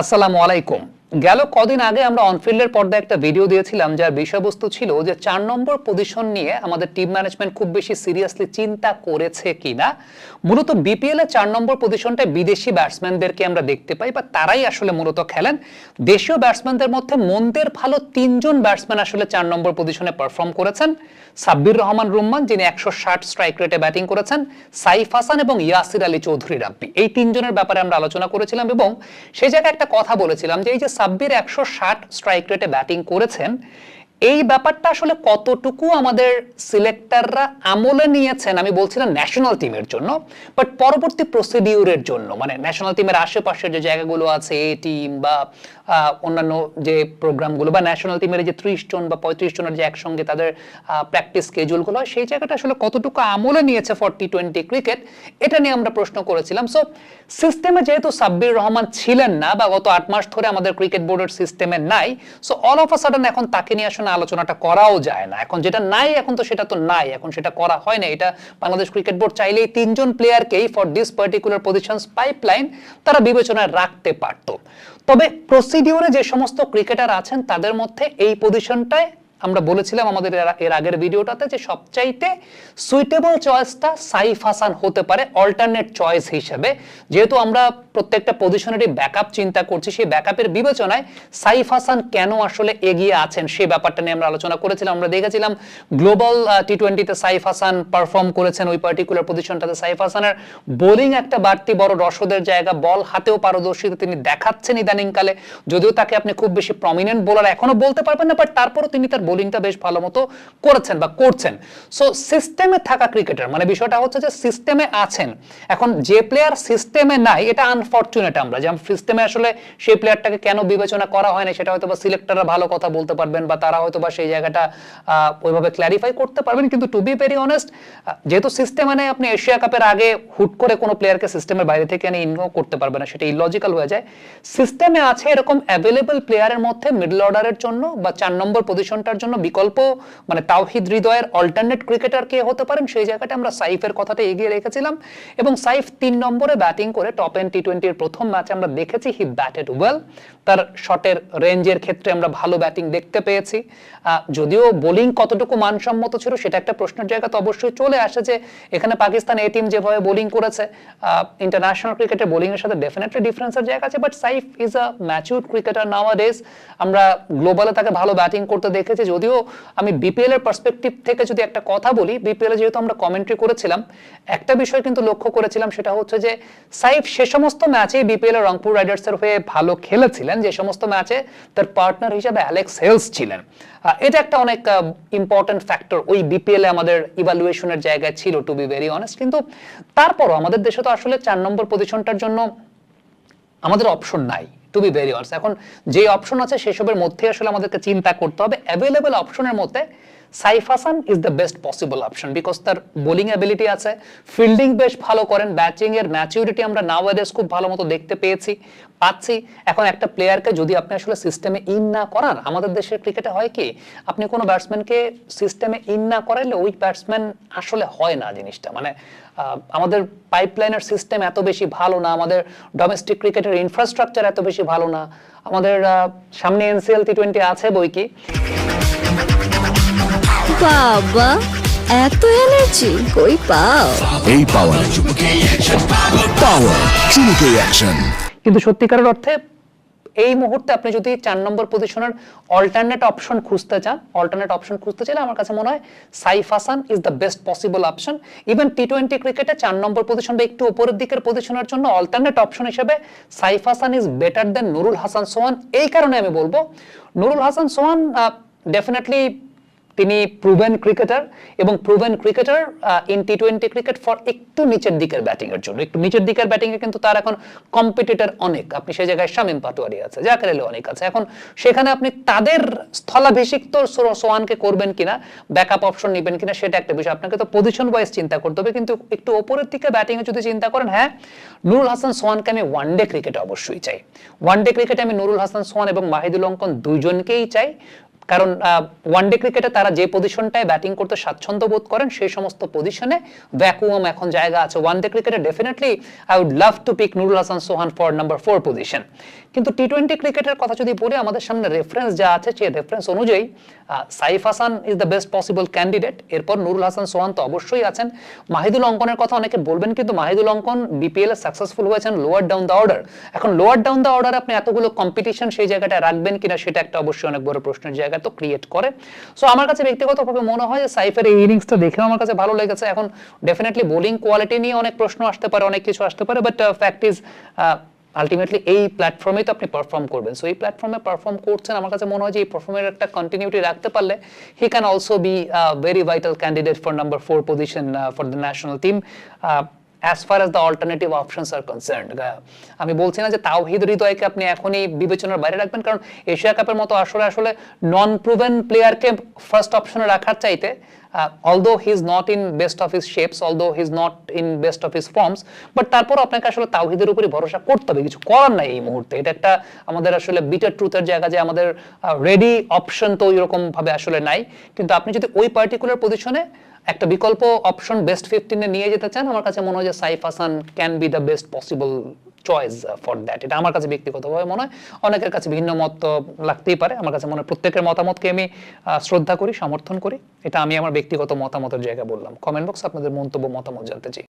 আসসালামু আলাইকুম। গেল কদিন আগে আমরা অনফিল্ডের পর্দায় একটা ভিডিও দিয়েছিলাম, যার বিষয়বস্তু ছিল যে চার নম্বর পজিশন নিয়ে আমাদের টিম ম্যানেজমেন্ট খুব বেশি সিরিয়াসলি চিন্তা করেছে কিনা। মূলত বিপিএল এ চার নম্বর পজিশনটায় বিদেশি ব্যাটসম্যানদেরকে আমরা দেখতে পাই, বা তারাই আসলে মূলত খেলেন। দেশীয় ব্যাটসম্যানদের মধ্যে মন্দের ভালো তিনজন ব্যাটসম্যান আসলে চার নম্বর পজিশনে পারফর্ম করেছেন। সাব্বির রহমান রুম্মান, যিনি একশো ষাট স্ট্রাইক রেটে ব্যাটিং করেছেন, সাইফ হাসান এবং ইয়াসির আলী চৌধুরী রাব্বি এই তিনজনের ব্যাপারে আমরা আলোচনা করেছিলাম এবং সেই জায়গায় একটা কথা বলেছিলাম যে এই যে সাব্বির একশো ষাট স্ট্রাইক রেটে ব্যাটিং করেছেন। এই ব্যাপারটা আসলে কতটুকু আমাদের সিলেক্টররা আমলে নিয়েছেন আমি বলছিলাম ন্যাশনাল টিমের জন্য বাট পরবর্তী প্রসিডিউরের জন্য মানে ন্যাশনাল টিমের আশেপাশের যে জায়গাগুলো আছে এ টিম বা অন্যান্য যে প্রোগ্রামগুলো বা ন্যাশনাল টিমের যে ত্রিশ জন বা পঁয়ত্রিশ জনের যে একসঙ্গে তাদের প্র্যাকটিস স্কেজুলগুলো হয়, সেই জায়গাটা আসলে কতটুকু আমলে নিয়েছে ফর টি টোয়েন্টি ক্রিকেট এটা নিয়ে আমরা প্রশ্ন করেছিলাম। সো সিস্টেমে যেহেতু সাব্বির রহমান ছিলেন না বা গত আট মাস ধরে আমাদের ক্রিকেট বোর্ডের সিস্টেমে নাই so all of a sudden এখন তাকে নিয়ে আসলে আলোচনাটা করাও যায় না। এখন যেটা নাই, এখন তো সেটা তো নাই, এখন সেটা করা হয় না। এটা বাংলাদেশ ক্রিকেট বোর্ড চাইলেই তিনজন প্লেয়ারকেই for this particular positions pipeline তারা বিবেচনায় রাখতে পারতো। তবে প্রসিডিওরে যে সমস্ত ক্রিকেটার আছেন তাদের মধ্যে এই পজিশনটায় আমরা বলেছিলাম আমাদের এর- আগের ভিডিওটাতে যে সবচাইতে সুইটেবল চয়েসটা সাইফ হাসান হতে পারে অল্টারনেট চয়েস হিসেবে। যেহেতু আমরা প্রত্যেকটা পজিশনেরই ব্যাকআপ চিন্তা করছি, সেই ব্যাকআপের বিবেচনায় সাইফ হাসান কেন আসলে এগিয়ে আছেন সেই ব্যাপারটা নিয়ে আমরা আলোচনা করেছিলাম। আমরা দেখেছিলাম গ্লোবাল টি টোয়েন্টিতে সাইফ হাসান পারফর্ম করেছেন ওই পার্টিকুলার পজিশনটাতে সাইফ হাসানের। বোলিং একটা বাড়তি বড় রসদের জায়গা বল হাতেও পারদর্শিতা তিনি দেখাচ্ছেন ইদানিংকালে। যদিও তাকে আপনি খুব বেশি প্রমিনেন্ট বোলার এখনও বলতে পারবেন না বাট তারপরও তিনি তার বোলিংটা বেশ ভালো মতো করেছেন বা করছেন। সো সিস্টেমে থাকা ক্রিকেটার মানে বিষয়টা হচ্ছে যে সিস্টেমে আছেন। এখন যে প্লেয়ার সিস্টেমে নাই, এটা আনফরচুনেট আমরা যেমন সিস্টেমে আসলে সেই প্লেয়ারটাকে কেন বিবেচনা করা হয় না সেটা হয়তো বা সিলেক্টররা ভালো কথা বলতে পারবেন বা তারা হয়তো বা সেই জায়গাটা ওইভাবে ক্ল্যারিফাই করতে পারবেন। কিন্তু টু বি ভেরি অনেস্ট যেহেতু সিস্টেমে নেই, আপনি এশিয়া কাপের আগে হুট করে কোনো প্লেয়ারকে সিস্টেমের বাইরে থেকে এনে ইনভলভ করতে পারবে না, সেটা ইলজিক্যাল হয়ে যায়। সিস্টেমে আছে এরকম অ্যাভেলেবল প্লেয়ারের মধ্যে মিডল অর্ডারের জন্য বা চার নম্বর পজিশনটার জন্য বিকল্প মানে তাওহিদ হৃদয়ের অল্টারনেট ক্রিকেটার কে হতে পারেন, সেই জায়গাটা আমরা সাইফের কথাটা এগিয়ে রেখেছিলাম। এবং সাইফ তিন নম্বরে ব্যাটিং করে টপ এন টি টোয়েন্টির প্রথম ম্যাচে আমরা দেখেছি হি ব্যাটেড ওয়েল তার শটের রেঞ্জের ক্ষেত্রে আমরা ভালো ব্যাটিং দেখতে পেয়েছি। যদিও বোলিং কতটুকু মানসম্মত ছিল সেটা একটা প্রশ্নের জায়গা তো অবশ্যই চলে আসে যে এখানে পাকিস্তান এ টিম যেভাবে বোলিং করেছে ইন্টারন্যাশনাল ক্রিকেটে বোলিং এর সাথে ডেফিনেটলি ডিফারেন্সের জায়গা আছে but Saif is a mature cricketer nowadays আমরা গ্লোবালে তাকে ভালো ব্যাটিং করতে দেখেছি যদিও আমি বিপিএল এর পার্সপেক্টিভ থেকে যদি একটা কথা বলি বিপিএল এ যেহেতু আমরা কমেন্ট্রি করেছিলাম, একটা বিষয় কিন্তু লক্ষ্য করেছিলাম সেটা হচ্ছে যে সাইফ সে সমস্ত ম্যাচে বিপিএল এর রংপুর রাইডার্সের হয়ে ভালো খেলেছিলেন, যে সমস্ত ম্যাচে তার পার্টনার হিসেবে অ্যালেক্স হেলস ছিলেন। এটা একটা অনেক ইম্পর্টেন্ট ফ্যাক্টর ওই বিপিএল এ আমাদের ইভালুয়েশনের জায়গায় ছিল টু বি ভেরি অনেস্ট কিন্তু তারপরও আমাদের দেশে তো আসলে চার নম্বর পজিশনটার জন্য আমাদের অপশন নাই। টু বি ভেরি অলস এখন যে অপশন আছে সেসবের মধ্যে আসলে আমাদেরকে চিন্তা করতে হবে অ্যাভেলেবল অপশনের মধ্যে Saif Hasan is the best possible option because তার বোলিং অ্যাবিলিটি আছে ফিল্ডিং বেশ ভালো করেন ব্যাটিং এর ম্যাচিউরিটি আমরা নাওয়াদেস খুব ভালো মতো দেখতে পেয়েছি, পাচ্ছি। এখন একটা প্লেয়ারকে যদি আপনি আসলে সিস্টেমে ইন না করান, আমাদের দেশের ক্রিকেটে হয় কি, আপনি কোনো ব্যাটসম্যানকে সিস্টেমে ইন না করাইলে ওই ব্যাটসম্যান আসলে হয় না জিনিসটা। মানে আমাদের পাইপলাইনের সিস্টেম এত বেশি ভালো না, আমাদের ডোমেস্টিক ক্রিকেটের ইনফ্রাস্ট্রাকচার এত বেশি ভালো না। আমাদের সামনে এনসিএল টি টোয়েন্টি আছে বই কি বাবা এত এনার্জি কই পাও? এই পাওয়ার পাওয়ার চুমুকে অ্যাকশন কিন্তু সত্যিকারের অর্থে এই মুহূর্তে আপনি যদি চার নম্বর পজিশনের অল্টারনেট অপশন খুঁজতে চান অল্টারনেট অপশন খুঁজতে চাইলে আমার কাছে মনে হয় Saif Hasan is the best possible option even T twenty ক্রিকেটে চার নম্বর পজিশন বা একটু উপরের দিকের পজিশনের জন্য অল্টারনেট অপশন হিসেবে Saif Hasan is better than Nurul Hasan Sohan. এই কারণে আমি বলব নুরুল হাসান সোহান ডেফিনেটলি তিনি প্রুভেন ক্রিকেটার এবং proven cricketer in T twenty cricket for একটু নিচের দিকের ব্যাটিং এর জন্য। একটু নিচের দিকের ব্যাটিং এ কিন্তু তার এখন কম্পিটিটর অনেক। আপনি সেই জায়গায় শামীম পাটোয়ারি আছে, জাকের আলী অনেক আছে। এখন সেখানে আপনি তাদের স্থলাভিষিক্ত সোয়ানকে করবেন কিনা ব্যাকআপ অপশন নেবেন কিনা, সেটা একটা বিষয়। আপনাকে তো পজিশন ওয়াইজ চিন্তা করতে হবে, কিন্তু একটু ওপরের দিকে ব্যাটিং এ যদি চিন্তা করেন হ্যাঁ নুরুল হাসান সোয়ানকে আমি ওয়ান ডে ক্রিকেটে অবশ্যই চাই। ওয়ান ডে ক্রিকেটে আমি নুরুল হাসান সোয়ান এবং মাহিদুল অঙ্কন দুইজনকেই চাই। কারণ ওয়ানডে ক্রিকেটে তারা যে পজিশনটায় ব্যাটিং করতে স্বাচ্ছন্দ্য বোধ করেন, সেই সমস্ত পজিশনে ভ্যাকুয়াম এখন জায়গা আছে। ওয়ানডে ক্রিকেটে definitely I would love to pick Nurul Hasan Sohan for number four position কিন্তু টি টোয়েন্টি ক্রিকেটের কথা যদি বলি, আমাদের সামনে রেফারেন্স যা আছে, সেই রেফারেন্স অনুযায়ী Saif Hasan is the best possible candidate এরপর নুরুল হাসান সোহান তো অবশ্যই আছেন। মাহিদুল অঙ্কনের কথা অনেকে বলবেন, কিন্তু মাহিদুল অঙ্কন বিপিএল এ সাকসেসফুল হয়েছেন লোয়ার ডাউন দ্য অর্ডার এখন লোয়ার ডাউন দ্য অর্ডার আপনি এতগুলো কম্পিটিশন সেই জায়গাটা রাখবেন কিনা, সেটা একটা অবশ্যই অনেক বড় প্রশ্নের জায়গা। তো ক্রিয়েট করে। সো আমার কাছে ব্যক্তিগতভাবে মনে হয় যে সাইফের এই ইনিংসটা দেখেও আমার কাছে ভালো লেগেছে। এখন ডেফিনেটলি বোলিং কোয়ালিটি নিয়ে অনেক প্রশ্ন আসতে পারে, অনেক কিছু আসতে পারে বাট ফ্যাক্ট ইজ আলটিমেটলি এই প্ল্যাটফর্মেই তো আপনি পারফর্ম করবেন। সো এই প্ল্যাটফর্মে পারফর্ম করছেন, আমার কাছে মনে হয় যে এই পারফর্মের একটা কন্টিনিউটি রাখতে পারলে he can also be very vital candidate for number four position for the national team as far as the alternative options are concern আমি বলছি না যে তাওহিদ হৃদয়কে আপনি এখনই বিবেচনার বাইরে রাখবেন, কারণ এশিয়া কাপের মতো আসলে আসলে নন প্রুভেন প্লেয়ারকে ফার্স্ট অপশনে রাখার চাইতে although he is not in best of his shapes although he is not in best of his forms but তারপর আপনাকে আসলে তাওহিদের উপরে ভরসা করতে হবে, কিছু করার নাই এই মুহূর্তে। এটা একটা আমাদের আসলে বিটার ট্রুথের জায়গা যে আমাদের রেডি অপশন তো ওইরকম ভাবে আসলে নাই। কিন্তু আপনি যদি ওই পার্টিকুলার পজিশনে একটা বিকল্প অপশন বেস্ট ফিফটিনে নিয়ে যেতে চান, আমার কাছে মনে হয় যে Saif Hasan can be the best possible choice for that এটা আমার কাছে ব্যক্তিগতভাবে মনে হয়। অনেকের কাছে ভিন্ন মত লাগতেই পারে। আমার কাছে মনে হয় প্রত্যেকের মতামতকে আমি শ্রদ্ধা করি, সমর্থন করি। এটা আমি আমার ব্যক্তিগত মতামতের জায়গা বললাম। কমেন্ট বক্স আপনাদের মন্তব্য, মতামত জানতে চাই।